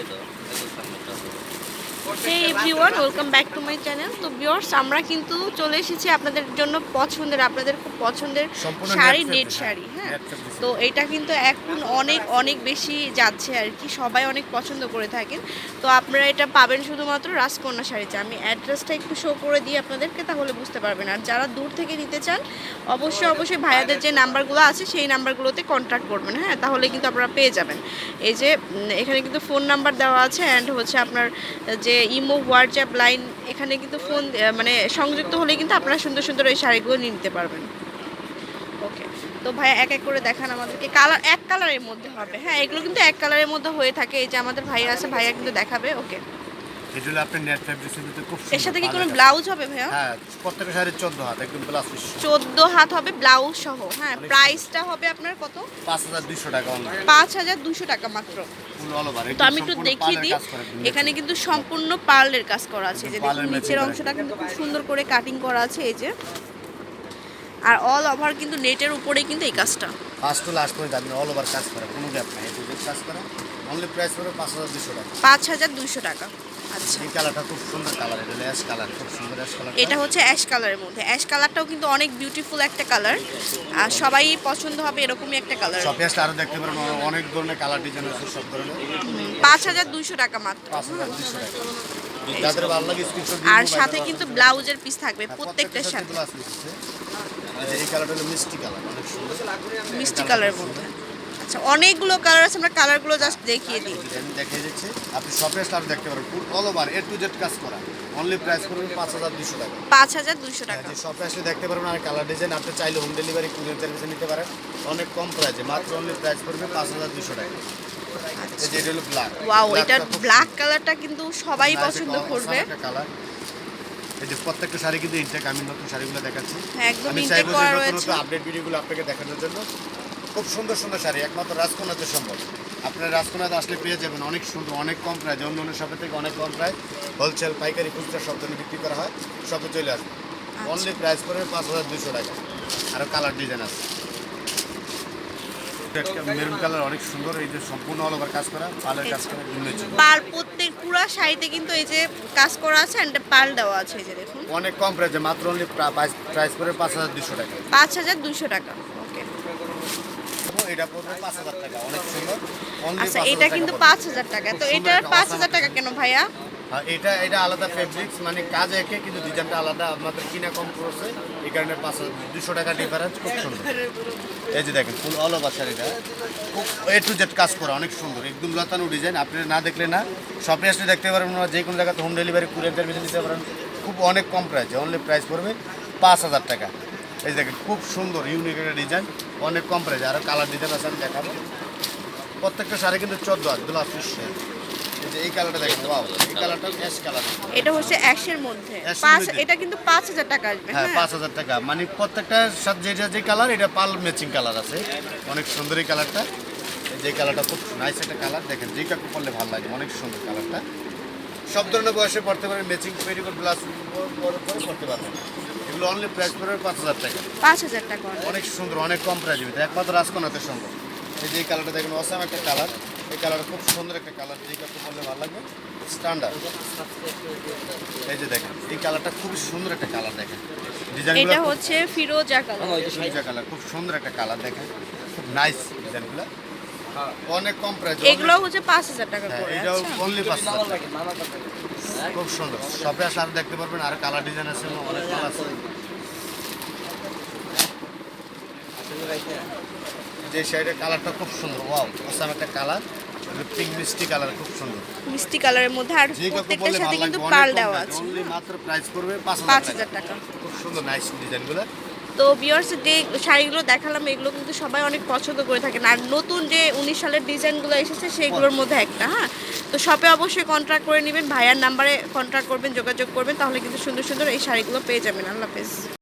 那个那个他们叫什 hey everyone welcome back to my channel তো viewers আমরা কিন্তু চলে এসেছি আপনাদের জন্য পছন্দের আপনাদের খুব পছন্দের শাড়ি নেট শাড়ি হ্যাঁ। তো এটা কিন্তু এখন অনেক অনেক বেশি যাচ্ছে আর কি সবাই অনেক পছন্দ করে থাকেন। তো আপনারা এটা পাবেন শুধুমাত্র রাজকন্যা শাড়িতে। আমি অ্যাড্রেসটা একটু শো করে দিই আপনাদেরকে তাহলে বুঝতে পারবেন। আর যারা দূর থেকে নিতে চান অবশ্যই অবশ্যই ভাইয়াদের যে নাম্বারগুলো আছে। সেই নাম্বারগুলোতে কন্ট্যাক্ট করবেন হ্যাঁ? তাহলে কিন্তু আপনারা পেয়ে যাবেন। এই যে এখানে কিন্তু ফোন নাম্বার দেওয়া আছে অ্যান্ড হচ্ছে আপনার যে ইমো, হোয়াটসঅ্যাপ, লাইন এখানে কিন্তু ফোন মানে সংযুক্ত হলে কিন্তু আপনারা সুন্দর সুন্দর ওই শাড়িগুলো নিতে পারবেন। ওকে, তো ভাই এক এক করে দেখান আমাদেরকে। কালার, এক কালারের মধ্যে হবে। হ্যাঁ এগুলো কিন্তু এক কালারের মধ্যে হয়ে থাকে। এই যে আমাদের ভাইয়া আছে, ভাইয়া কিন্তু দেখাবে। ওকে। এটা হলো আপনার নেট ফ্যাব্রিক্সের ভিতরে খুব এর সাথে কি কোনো ব্লাউজ হবে ভাইয়া? হ্যাঁ প্রত্যেকটা শাড়ির চোদ্দ হাত একদম প্লাস চোদ্দ হাত হবে ব্লাউজ সহ হ্যাঁ প্রাইসটা হবে আপনার কত? পাঁচ হাজার দুইশো টাকা অনলাইন পাঁচ হাজার দুশো টাকা মাত্র। তো আমি একটু দেখিয়ে দিই এখানে কিন্তু সম্পূর্ণ পার্লের কাজ করা আছে যে দেখুন নিচের অংশটা কিন্তু খুব সুন্দর করে কাটিং করা আছে এই যে। আর অল ওভার কিন্তু নেটের উপরেই কিন্তু এই কাজটা। ফার্স্ট টু লাস্ট পর্যন্ত আপনি অল ওভার কাজ করে কোনো গ্যাপ নাই। এটু কাজ করে অনলি প্রাইস পড়বে পাঁচ হাজার দুশো টাকা। পাঁচ হাজার দুশো টাকা। আচ্ছা। এই কালারটা খুব সুন্দর কালার এটা অ্যাশ কালার খুব সুন্দর অ্যাশ কালার এটা হচ্ছে অ্যাশ কালারের মধ্যে। অ্যাশ কালারটাও কিন্তু অনেক বিউটিফুল একটা কালার আর সবাই পছন্দ হবে এরকমই একটা কালার শপে আসলে আরও দেখতে পারেন অনেক ধরনের কালার ডিজাইন আছে সব ধরনের। পাঁচ হাজার দুইশো টাকা মাত্র। পাঁচ হাজার দুশো টাকা। আর সাথে কিন্তু ব্লাউজের পিস থাকবে প্রত্যেকটার সাথে। এই কালারটা হলো মিষ্টি কালার অনেক সুন্দর। মিষ্টি কালারের মধ্যে। আচ্ছা অনেকগুলো কালার আছে আমরা কালারগুলো জাস্ট দেখিয়ে দিই। দেখিয়ে দিচ্ছি। আপনি শপে আসলে দেখতে পারেন full all over A to Z কাজ করা। অনলি প্রাইস করবে পাঁচ হাজার দুশো টাকা। পাঁচ হাজার দুইশো টাকা। যে শপে আসলে দেখতে পারবেন আর কালার ডিজাইন আপনি চাইলে হোম ডেলিভারি কুরিয়ার সার্ভিসে নিতে পারেন। অনেক কম প্রাইসে মাত্র অনলি প্রাইস পড়বে পাঁচ হাজার দুশো টাকা। এই যে এটা হলো ব্ল্যাক ওয়াও এটার ব্ল্যাক কালারটা কিন্তু সবাই পছন্দ করবে। কালার এই যে প্রত্যেকটা শাড়ি কিন্তু ইনটেক আমি নতুন শাড়িগুলো দেখাচ্ছি। হ্যাঁ, আমি চাইব যে নতুন নতুন আপডেট ভিডিওগুলো আপনাকে দেখানোর জন্য। খুব সুন্দর সুন্দর শাড়ি একমাত্র রাজকোনাতে সম্ভব। আপনার রাজকোনাতে আসলে পেয়ে যাবেন অনেক সুন্দর অনেক কম প্রায় অন্য অন্য শপের থেকে অনেক কম প্রায়। হোলসেল পাইকারি খুচরা সব ধরনের বিক্রি করা হয় শপে চলে আসবে। অনলি প্রাইস করে পাঁচ হাজার দুশো টাকা। আরও কালার ডিজাইন আছে। মেরুন কালার অনেক সুন্দর। এই যে সম্পূর্ণ অল ওভার কাজ করা পালের কাজ করা। পাল প্রত্যেক পুরো শাড়িতে কিন্তু এই যে কাজ করা আছে অ্যান্ড পাল দেওয়া আছে এই যে দেখুন। অনেক কম প্রাইসে মাত্র অনলি প্রাইস পড়বে পাঁচ হাজার দুশো টাকা। পাঁচ হাজার দুইশো টাকা ওকে এটা পড়বে পাঁচ হাজার টাকা অনেক সুন্দর। আচ্ছা 5,000 এটা কিন্তু পাঁচ হাজার টাকা তো এটার পাঁচ হাজার টাকা। কেন ভাইয়া? এটা এটা আলাদা ফেব্রিক্স মানে কাজ একে, কিন্তু ডিজাইনটা আলাদা। আমাদের কিনা কম পড়ছে, এই কারণে পাঁচ হাজার দুশো টাকা ডিফারেন্স খুব সুন্দর। এই যে দেখেন, ফুল অল ওভার শাড়িটা। খুব এ টু জেড কাজ করা, অনেক সুন্দর। একদম লতানো ডিজাইন আপনি না দেখলে না, শপে আসলে দেখতে পারবেন না, যে কোনো জায়গাতে হোম ডেলিভারি কুরিয়ার সার্ভিসে নিতে পারেন। খুব অনেক কম প্রাইসে অনলি প্রাইস পড়বে পাঁচ হাজার টাকা। এই দেখেন, খুব সুন্দর ইউনিক একটা ডিজাইন অনেক কম প্রাইসে আরও কালার ডিজাইন আছে, আমি দেখাবো। প্রত্যেকটা শাড়ি কিন্তু চোদ্দ ব্লাউজ পিস এই কালারটা দেখেন ওয়াও এই কালারটা অ্যাশ কালার এটা হচ্ছে অ্যাশের মধ্যে। পাঁচ এটা কিন্তু টাকা আসবে হ্যাঁ হ্যাঁ। পাঁচ হাজার টাকা। মানে সাথে যেটা যে কালার এটা পাল ম্যাচিং কালার আছে। অনেক সুন্দর এই কালারটা এই যে কালারটা খুব নাইস একটা কালার দেখেন যে কাকু পরলে ভালো লাগে অনেক সুন্দর কালারটা সব ধরনের বয়সে পড়তে পারেন ম্যাচিং পেরিকোট গ্লাস পরে পড়তে পারবেন। এগুলো অনলি প্রাইস পড়বে পাঁচ হাজার টাকা। পাঁচ হাজার টাকা। অনেক। অনেক সুন্দর অনেক কম প্রাইস একমাত্র রাজকোনাতে সম্ভব। এই যে কালারটা দেখেন অসাম একটা কালার এই কালার খুব সুন্দর একটা কালার যে কাকু পরলে ভালো লাগবে স্ট্যান্ডার্ড এই যে দেখেন এই কালারটা খুব সুন্দর একটা কালার দেখেন। ডিজাইনগুলো এটা হচ্ছে ফিরোজা কালার। সূর্যা কালার খুব সুন্দর একটা কালার দেখেন। খুব নাইস ডিজাইনগুলো অনেক কম প্রাইস এগুলো হচ্ছে পাঁচ হাজার টাকা হ্যাঁ করে আচ্ছা। অনলি পাঁচ হাজার টাকা। খুব সুন্দর। শপে আসলে আর দেখতে পারবেন আর কালার ডিজাইন আছে অনেক মাল আছে। যে শাড়ির কালারটা খুব সুন্দর ওয়াও অসাম একটা কালার পিঙ্ক মিষ্টি কালার খুব সুন্দর। মিষ্টি কালারের মধ্যে আর প্রত্যেকটার সাথে কিন্তু পাল দেওয়া আছে। অনলি মাত্র প্রাইস করবে পাঁচ পাঁচ হাজার হাজার টাকা। টাকা খুব সুন্দর নাইস ডিজাইনগুলো তো বিয়ার্স যে শাড়িগুলো দেখালাম এগুলো কিন্তু সবাই অনেক পছন্দ করে থাকেন। আর নতুন যে উনিশ সালের ডিজাইনগুলো এসেছে সেইগুলোর মধ্যে একটা হ্যাঁ? তো শপে অবশ্যই কন্ট্রাক্ট করে নেবেন ভাইয়ার নাম্বারে কন্ট্রাক্ট করবেন যোগাযোগ করবেন তাহলে কিন্তু সুন্দর সুন্দর এই শাড়িগুলো পেয়ে যাবেন। আল্লাহ হাফেজ।